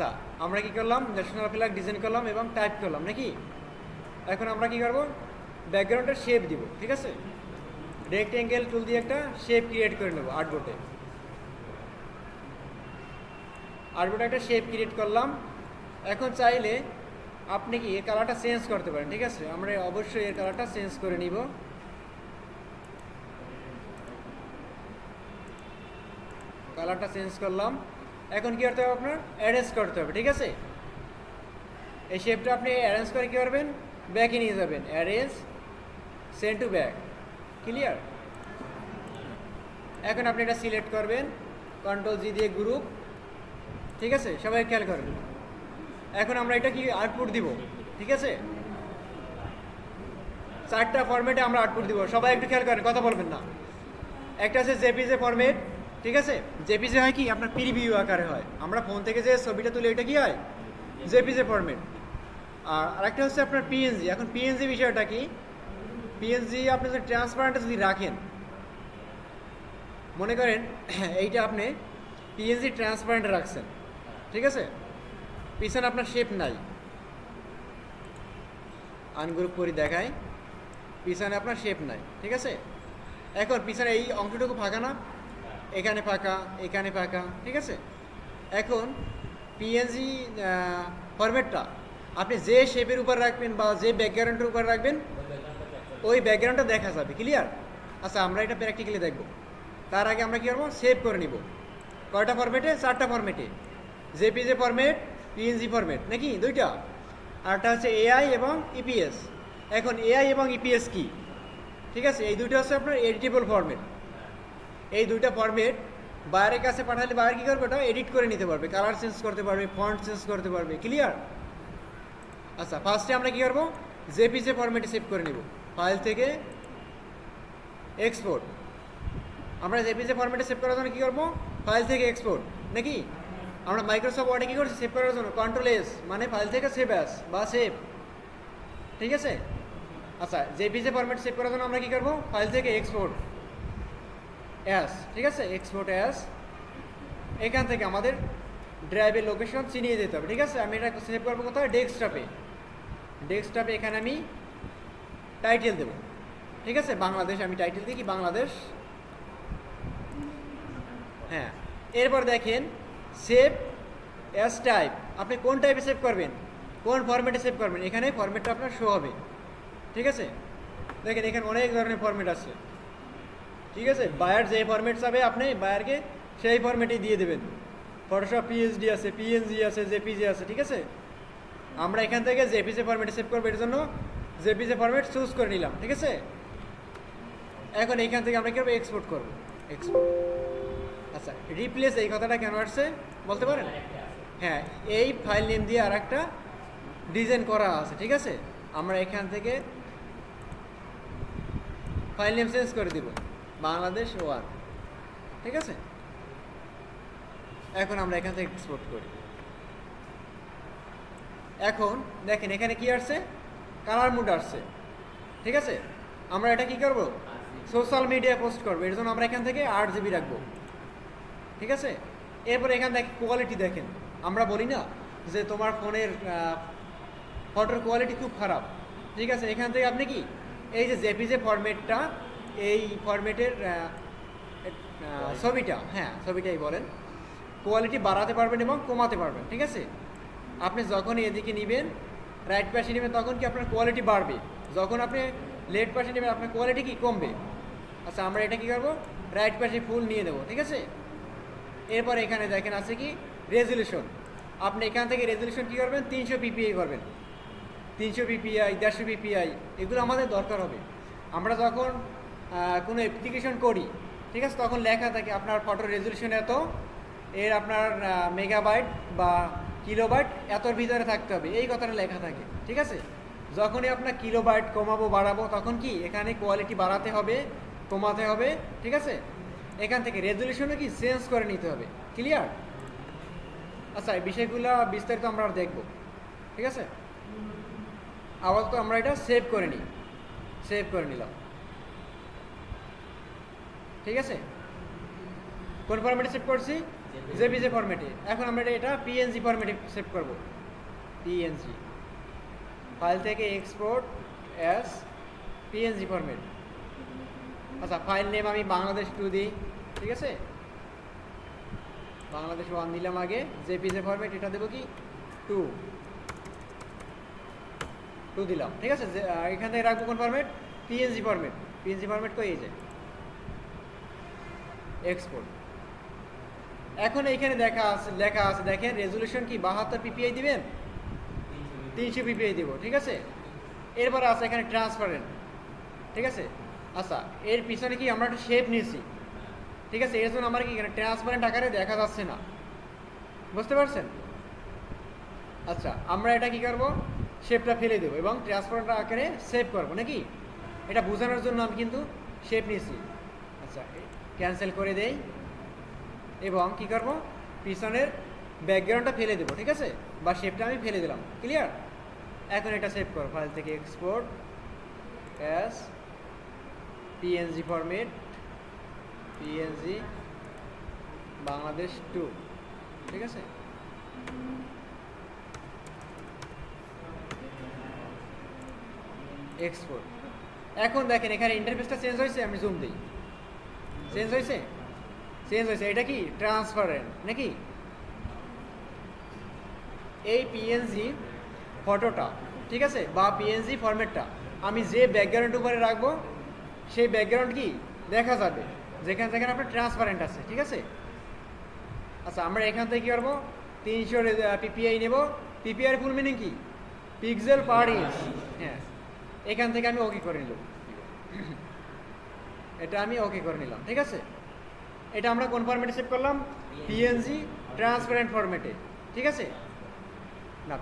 আচ্ছা আমরা কি করলাম? ন্যাশনাল ফ্ল্যাগ ডিজাইন করলাম এবং টাইপ করলাম, নাকি? এখন আমরা কি করব? ব্যাকগ্রাউন্ডের শেপ দিব, ঠিক আছে? রেক্টেঙ্গেল টুল দিয়ে একটা শেপ ক্রিয়েট করে নেব আর্টবোর্ডে আর্টবোর্ডে একটা শেপ ক্রিয়েট করলাম। এখন চাইলে আপনি কি এর কালারটা চেঞ্জ করতে পারেন, ঠিক আছে? আমরা অবশ্যই এর কালারটা চেঞ্জ করে নিব। কালারটা চেঞ্জ করলাম। এখন কি করতে হবে আপনার? অ্যারেঞ্জ করতে হবে, ঠিক আছে? এই শেপটা আপনি অ্যারেঞ্জ করে কী করবেন? ব্যাকে নিয়ে যাবেন। Arrange send to back clear এখন আপনি এটা সিলেক্ট করবেন। কন্ট্রোল জি দিয়ে গ্রুপ ঠিক আছে? সবাই খেয়াল করবেন। এখন আমরা এটা কি আউটপুট দিব? ঠিক আছে? চারটা ফরম্যাটে আমরা আউটপুট দিব। সবাই একটু খেয়াল করেন, কথা বলবেন না। একটা আছে জেপিজে ফরম্যাট ঠিক আছে? জেপিজে হয় কি? আপনার প্রিভিউ আকারে হয়। আমরা ফোন থেকে যে ছবিটা তুলি এটা কি হয়? জেপিজে ফরম্যাট আর আরেকটা হচ্ছে আপনার পিএনজি এখন পিএনজি বিষয়টা কি? পিএনজি আপনি যদি ট্রান্সপারেন্টে যদি রাখেন, মনে করেন এইটা আপনি পিএনজি ট্রান্সপারেন্ট রাখছেন। ঠিক আছে? পিছনে আপনার শেপ নাই। আনগ্রুপ করে দেখায় পিছনে আপনার শেপ নাই। ঠিক আছে? এখন পিছনে এই অংশটুকু ফাঁকা না। এখানে ফাঁকা এখানে ফাঁকা, ঠিক আছে? এখন পিএনজি ফরম্যাটটা আপনি যে শেপের উপর রাখবেন বা যে ব্যাকগ্রাউন্ডের উপর রাখবেন, ওই ব্যাকগ্রাউন্ডটা দেখা যাবে ক্লিয়ার আচ্ছা আমরা এটা প্র্যাকটিক্যালি দেখব। তার আগে আমরা কী করব? সেভ করে নিব। কয়টা ফরম্যাটে চারটা ফরম্যাটে জেপিজে ফরম্যাট পিএনজি ফরম্যাট নাকি? দুইটা? আরটা হচ্ছে এআই এবং ইপিএস এখন এআই এবং ইপিএস কি? ঠিক আছে, এই দুইটা হচ্ছে আপনার এডিটেবল ফরম্যাট এই দুইটা ফরম্যাট বাইরের কাছে পাঠালে বাইরে কী করবে? ওটা এডিট করে নিতে পারবে। কালার চেঞ্জ করতে পারবে ফন্ট চেঞ্জ করতে পারবে। ক্লিয়ার আচ্ছা ফার্স্টে আমরা কী করব? জেপিজে ফরম্যাটে সেভ করে নিব। ফাইল থেকে এক্সপোর্ট আমরা জেপিজে ফরম্যাটে সেভ করার জন্য কী করব? ফাইল থেকে এক্সপোর্ট নাকি? আমরা মাইক্রোসফট ওয়ার্ডে কী করছি? সেভ করার জন্য। কন্ট্রোল এস মানে ফাইল থেকে সেভ অ্যাস বা সেভ ঠিক আছে? আচ্ছা জেপিজে ফরম্যাট সেভ করার জন্য আমরা কী করব? ফাইল থেকে এক্সপোর্ট অ্যাস ঠিক আছে? এক্সপোর্ট অ্যাস এখান থেকে আমাদের ড্রাইভের লোকেশন চিনিয়ে দিতে হবে, ঠিক আছে? আমি এটা সেভ করব কোথায়? ডেস্কটপে ডেস্কটপে এখানে আমি টাইটেল দেবো, ঠিক আছে? বাংলাদেশ, আমি টাইটেল দিই কি? বাংলাদেশ। হ্যাঁ। এরপর দেখেন সেভ অ্যাস টাইপ আপনি কোন টাইপে সেভ করবেন? কোন ফরম্যাটে সেভ করবেন? এখানে ফরম্যাটটা আপনার শো হবে, ঠিক আছে? দেখেন, এখানে অনেক ধরনের ফরম্যাট আছে। ঠিক আছে? বায়ার যে ফরম্যাট চাবে আপনি বায়ারকে সেই ফরম্যাটেই দিয়ে দেবেন। ফটোশপ পিএইচডি আছে পিএনজি আছে জেপিজি আছে ঠিক আছে? আমরা এখান থেকে জেপিজে ফরম্যাটে সেভ করব এর জন্য জেপিজে ফরম্যাট চুজ করে নিলাম ঠিক আছে? এখন এইখান থেকে আমরা কী করব এক্সপোর্ট করব? এক্সপোর্ট আচ্ছা রিপ্লেস এই কথাটা কেন আসছে? বলতে পারেন? হ্যাঁ এই ফাইল নেম দিয়ে আর একটা ডিজাইন করা আছে ঠিক আছে? আমরা এখান থেকে ফাইল নেম চেঞ্জ করে দিব। বাংলাদেশ ওয়ান ঠিক আছে? এখন আমরা এখান থেকে এক্সপোর্ট করি। এখন দেখেন, এখানে কি আসছে? কালার মুড আসছে। ঠিক আছে? আমরা এটা কি করব? সোশ্যাল মিডিয়ায় পোস্ট করব। এর জন্য আমরা এখান থেকে আট জিবি রাখব। ঠিক আছে? এরপর এখান থেকে কোয়ালিটি দেখেন। আমরা বলি না যে তোমার ফোনের ফটোর কোয়ালিটি খুব খারাপ। ঠিক আছে? এখান থেকে আপনি কি? এই যে জেপিজে ফরম্যাটটা এই ফরম্যাটের ছবিটা হ্যাঁ ছবিটাই বলেন। কোয়ালিটি বাড়াতে পারবেন এবং কমাতে পারবেন ঠিক আছে? আপনি যখনই এদিকে নেবেন রাইট পাশে নেবেন তখন কি আপনার কোয়ালিটি বাড়বে? যখন আপনি লেফট পাশে নেবেন আপনার কোয়ালিটি কি কমবে? আচ্ছা আমরা এটা কি করব? রাইট পাশে ফুল নিয়ে নেব ঠিক আছে? এরপর এখানে দেখেন আছে কি? রেজলিউশন আপনি এখান থেকে রেজলিউশন কী করবেন? তিনশো পিপিআই করবেন। তিনশো পিপিআই দেড়শো পিপিআই এগুলো আমাদের দরকার হবে। আমরা যখন কোনো অ্যাপ্লিকেশন করি, ঠিক আছে? তখন লেখা থাকে আপনার ফটোর রেজলিউশন এত, এর আপনার মেগাবাইট বা কিলোবাইট এতর ভিতরে থাকতে হবে, এই কথাটা লেখা থাকে, ঠিক আছে? যখনই আপনার কিলোবাইট কমাবো, বাড়াবো, তখন কি? এখানে কোয়ালিটি বাড়াতে হবে, কমাতে হবে, ঠিক আছে? এখান থেকে রেজলিউশনও কি? চেঞ্জ করে নিতে হবে ক্লিয়ার আচ্ছা এই বিষয়গুলো বিস্তারিত আমরা দেখব, ঠিক আছে? আপাতত আমরা এটা সেভ করে নিই সেভ করে নিলাম। ঠিক আছে? কোন ফরম্যাটে সেভ করছি? জেপিজে ফরম্যাটে এখন আমরা এটা- পিএনজি ফরম্যাটে সেভ করব। পিএনজি ফাইল থেকে এক্সপোর্ট অ্যাস পিএনজি ফরম্যাট আচ্ছা ফাইল নেম আমি বাংলাদেশ টু দিই। ঠিক আছে? বাংলাদেশ ওয়ান দিলাম আগে। জেপিজে ফরম্যাট এটা দেবো কি? টু টু দিলাম। ঠিক আছে? এখান থেকে রাখব কোন format PNG format PNG format কই এই যে? এক্সপোর্ট এখন এইখানে দেখা আছে, লেখা আছে, দেখেন রেজলিউশন কি, বাহাত্তর পিপিআই দিবেন? তিনশো পিপিআই দিব, ঠিক আছে? এরপর আছে এখানে ট্রান্সপারেন্ট ঠিক আছে? আচ্ছা এর পিছনে কি আমরা একটা শেপ নিয়েছি, ঠিক আছে? এর জন্য আমার কি এখানে ট্রান্সপারেন্ট আকারে দেখা যাচ্ছে না, বুঝতে পারছেন? আচ্ছা আমরা এটা কি করব? শেপটা ফেলে দেবো এবং ট্রান্সপারেন্ট আকারে সেভ করব, নাকি? এটা বোঝানোর জন্য আমি কিন্তু শেপ নিয়েছি। আচ্ছা ক্যান্সেল করে দেই এবং কি করব? পিছনের ব্যাকগ্রাউন্ডটা ফেলে দেবো, ঠিক আছে? বা শেপটা আমি ফেলে দিলাম ক্লিয়ার এখন এটা সেভ করো ফাইল থেকে export as PNG format PNG Bangladesh two ঠিক আছে? এক্সপোর্ট এখন দেখেন, এখানে ইন্টারফেসটা চেঞ্জ হয়েছে, আমি জুম দিই। চেঞ্জ হয়েছে? চেঞ্জ হয়েছে। এটা কি? ট্রান্সপারেন্ট নাকি? এই পিএনজি ফটোটা ঠিক আছে? বা পিএনজি ফরম্যাটটা আমি যে ব্যাকগ্রাউন্ড উপরে রাখব, সেই ব্যাকগ্রাউন্ড কি? দেখা যাবে। যেখানে যেখানে আপনার ট্রান্সপারেন্ট আছে, ঠিক আছে? আচ্ছা আমরা এখান থেকে কী করব? তিনশো পিপিআই নেব। পিপিআই ফুল মিনিং কি? পিক্সেল পার ইঞ্চ হ্যাঁ। এখান থেকে আমি ওকে করে নিলাম এটা আমি ওকে করে নিলাম, ঠিক আছে? এটা আমরা কোন ফরম্যাটে সেভ করলাম? পিএনজি ট্রান্সপারেন্ট ফরম্যাটে ঠিক আছে? না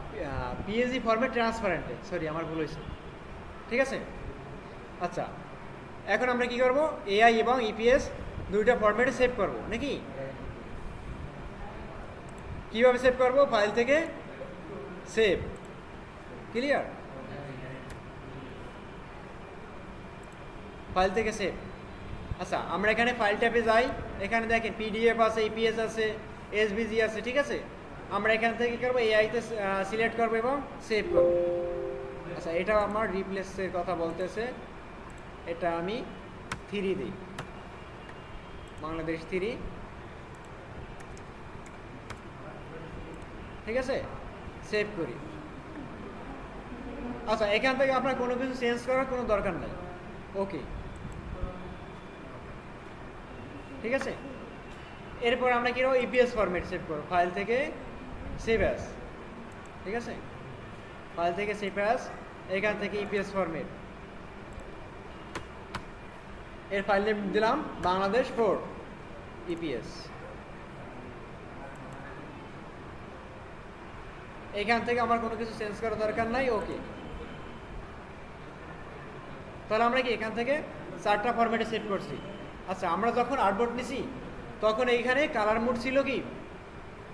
পিএনজি ফরম্যাট ট্রান্সপারেন্টে সরি আমার ভুল হয়েছে। ঠিক আছে? আচ্ছা এখন আমরা কি করব? এআই এবং ইপিএস দুইটা ফরম্যাটে সেভ করব, নাকি? কীভাবে সেভ করব? ফাইল থেকে সেভ ক্লিয়ার ফাইল থেকে সেভ আচ্ছা আমরা এখানে ফাইল ট্যাপে যাই। এখানে দেখেন পিডিএফ আছে ইপিএস আছে এসবিজি আছে, ঠিক আছে? আমরা এখান থেকে কী করব? এআইতে সিলেক্ট করব এবং সেভ করব। আচ্ছা এটা আমার রিপ্লেসের কথা বলতেছে। এটা আমি থ্রি দিই। বাংলাদেশ থ্রি ঠিক আছে? সেভ করি। আচ্ছা এখান থেকে আপনার কোনো কিছু চেঞ্জ করার কোনো দরকার নাই। ওকে ঠিক আছে? এরপর আমরা কি ইপিএস ফরম্যাট সেভ করব। ফাইল থেকে সেভ অ্যাস ঠিক আছে? ফাইল থেকে সেভ অ্যাস এখান থেকে ইপিএস ফরম্যাট এর ফাইল নেম দিলাম, বাংলাদেশ ফোর ইপিএস এখান থেকে আমার কোনো কিছু চেঞ্জ করার দরকার নাই ওকে তাহলে আমরা কি এখান থেকে চারটা ফরম্যাটে সেভ করছি? আচ্ছা আমরা যখন আর্টবোর্ড নিছি, তখন এইখানে কালার মোড ছিল কি?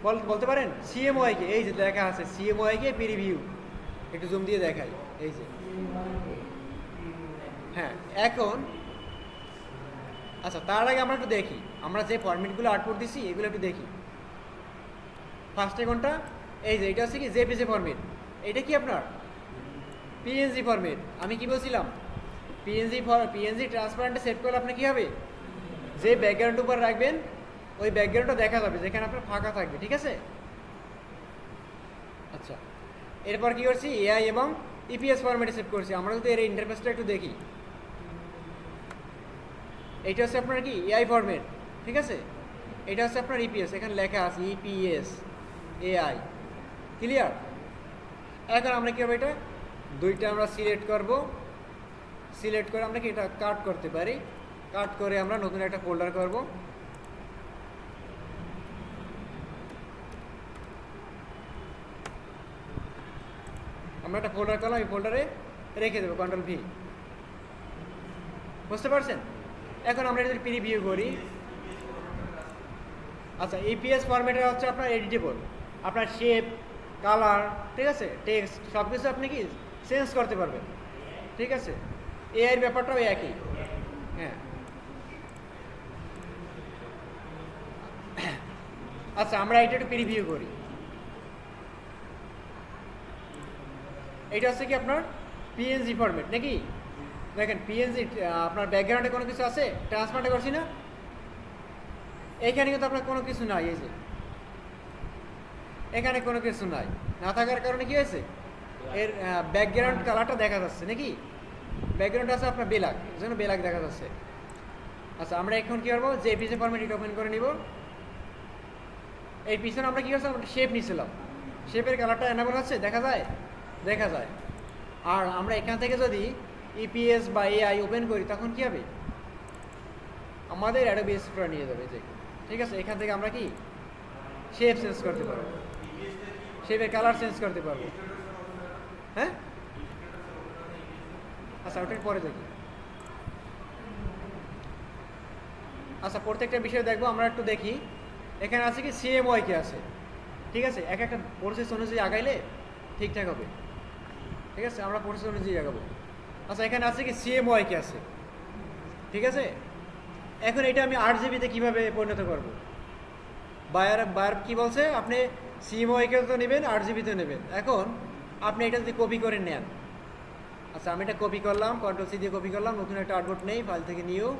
বল, বলতে পারেন? সিএমওয়াই কে এই যে দেখা আছে সিএমওয়াই কে প্রিভিউ একটু জুম দিয়ে দেখাই, এই যে। হ্যাঁ এখন আচ্ছা তার আগে আমরা একটু দেখি। আমরা যে ফরম্যাটগুলো আউটপুট দিছি, এগুলো একটু দেখি। ফার্স্টে কোনটা? এই যে, এটা হচ্ছে কি জেপিজে ফরম্যাট এটা কি আপনার? পিএনজি ফরম্যাট আমি কি বলছিলাম? পিএনজি ফর পিএনজি ট্রান্সপারেন্টে সেট করলে আপনার কী হবে? যে ব্যাকগ্রাউন্ড উপর রাখবেন, ওই ব্যাকগ্রাউন্ডটা দেখা যাবে, যেখানে আপনার ফাঁকা থাকবে, ঠিক আছে? আচ্ছা এরপর কি করছি? এআই এবং ইপিএস ফরম্যাটে সেভ করছি। আমরা যদি এর ইন্টারফেসটা একটু দেখি। এটা হচ্ছে আপনার কি? এআই ফরম্যাট ঠিক আছে? এটা হচ্ছে আপনার ইপিএস এখানে লেখা আছে ইপিএস এআই ক্লিয়ার এখন আমরা কি হবে এটা? দুইটা আমরা সিলেক্ট করব। সিলেক্ট করে আমরা কি এটা কাট করতে পারি? কাট করে আমরা নতুন একটা ফোল্ডার করব। আমরা একটা ফোল্ডার করলাম, এই ফোল্ডারে রেখে দেবো কন্ট্রোল ভি বুঝতে পারছেন? এখন আমরা যদি প্রিভিউ করি। আচ্ছা ইপিএস ফরম্যাটে হচ্ছে আপনার এডিটেবল আপনার শেপ কালার ঠিক আছে? টেক্সট সব কিছু আপনি কি চেঞ্জ করতে পারবেন। ঠিক আছে? এআইয়ের ব্যাপারটাও একই। হ্যাঁ। আচ্ছা আমরা এটা একটু প্রিভিউ করি। এটা হচ্ছে কি আপনার পিএনজি ফরম্যাট নাকি? দেখেন পিএনজি আপনার ব্যাকগ্রাউন্ডে কোনো কিছু আছে? ট্রান্সফারটা করছি না? এখানে কিন্তু আপনার কোনো কিছু নাই, এই যে। এখানে কোনো কিছু নাই। না থাকার কারণে কি হয়েছে? এর ব্যাকগ্রাউন্ড কালারটা দেখা যাচ্ছে, নাকি? ব্যাকগ্রাউন্ড আছে আপনার বেলাক, এই জন্য বেলাক দেখা যাচ্ছে। আচ্ছা আমরা এখন কি করব? পিসে ফরম্যাট এটা ওপেন করে নিব এই পিছনে আমরা কি করছিলাম? শেপ নিয়েছিলাম শেপের কালারটা এনাবল আছে? দেখা যায়? দেখা যায়। আর আমরা এখান থেকে যদি ইপিএস বা এআই ওপেন করি, তখন কি হবে? আমাদের অ্যাডোবি এক্সপ্লোরার নিয়ে যাবে যে। ঠিক আছে? এখান থেকে আমরা কি? শেপ চেঞ্জ করতে পারব। শেপের কালার চেঞ্জ করতে পারব। হ্যাঁ? আচ্ছা ওটার পরে দেখি। আচ্ছা প্রত্যেকটা বিষয় দেখব, আমরা একটু দেখি। এখানে আছে কি সিএমওয়াই কে আছে। ঠিক আছে? এক একটা প্রসেস অনুযায়ী আগাইলে ঠিকঠাক হবে। ঠিক আছে? আমরা প্রসেস অনুযায়ী আগাবো। আচ্ছা এখানে আছে কি সিএমওয়াই কে আছে। ঠিক আছে? এখন এটা আমি আট জিবিতে কীভাবে পরিণত করব? বায়ার বায়ার কী বলছে? আপনি সিএমওয়াইকে তো নেবেন আট জিবিতে নেবেন। এখন আপনি এটা যদি কপি করে নেন। আচ্ছা আমি এটা কপি করলাম কন্ট্রোল সি দিয়ে কপি করলাম, নতুন একটা আউটপুট নেই ফাইল থেকে নিয়েও।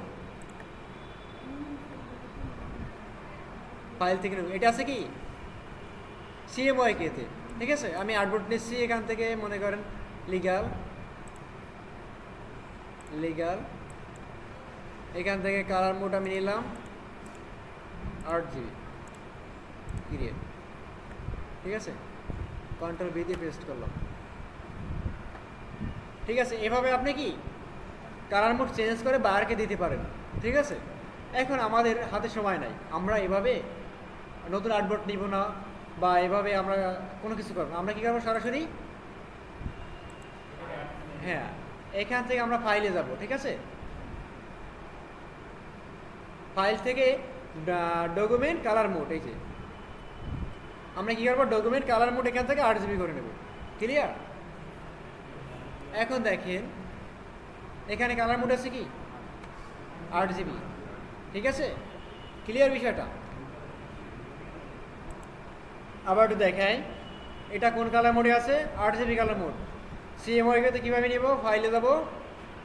ফাইল থেকে নেব। এটা আছে কি? সিএমওয়াই কেতে ঠিক আছে? আমি আউটপুট নিচ্ছি এখান থেকে, মনে করেন লিগাল লিগাল এখান থেকে কালার মোড আমি নিলাম আট জিবি ক্রিয়েট ঠিক আছে? কন্ট্রোল ভি দিয়ে পেস্ট করলাম। ঠিক আছে? এভাবে আপনি কি কালার মোড চেঞ্জ করে বায়ারকে দিতে পারেন। ঠিক আছে? এখন আমাদের হাতে সময় নাই। আমরা এভাবে নতুন আর্টবোর্ড নিব না, বা এভাবে আমরা কোনো কিছু করব। আমরা কী করব সরাসরি? হ্যাঁ এখান থেকে আমরা ফাইলে যাব, ঠিক আছে? ফাইল থেকে ডকুমেন্ট কালার মোড এই যে। আমরা কী করব? ডকুমেন্ট কালার মোড এখান থেকে আট জিবি করে নেব। ক্লিয়ার এখন দেখেন, এখানে কালার মোড আছে কি? আট জিবি ঠিক আছে? ক্লিয়ার বিষয়টা? আবার একটু দেখাই। এটা কোন কালার মোডে আছে? জিবি কালার মোড সিএমওয়াইকে কীভাবে নিব? ফাইলে যাব।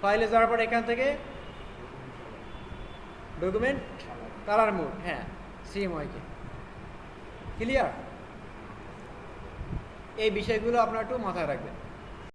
ফাইলে যাওয়ার পর এখান থেকে ডকুমেন্ট কালার মোড হ্যাঁ সিএমওয়াইকে ক্লিয়ার এই বিষয়গুলো আপনার একটু মাথায় রাখবেন।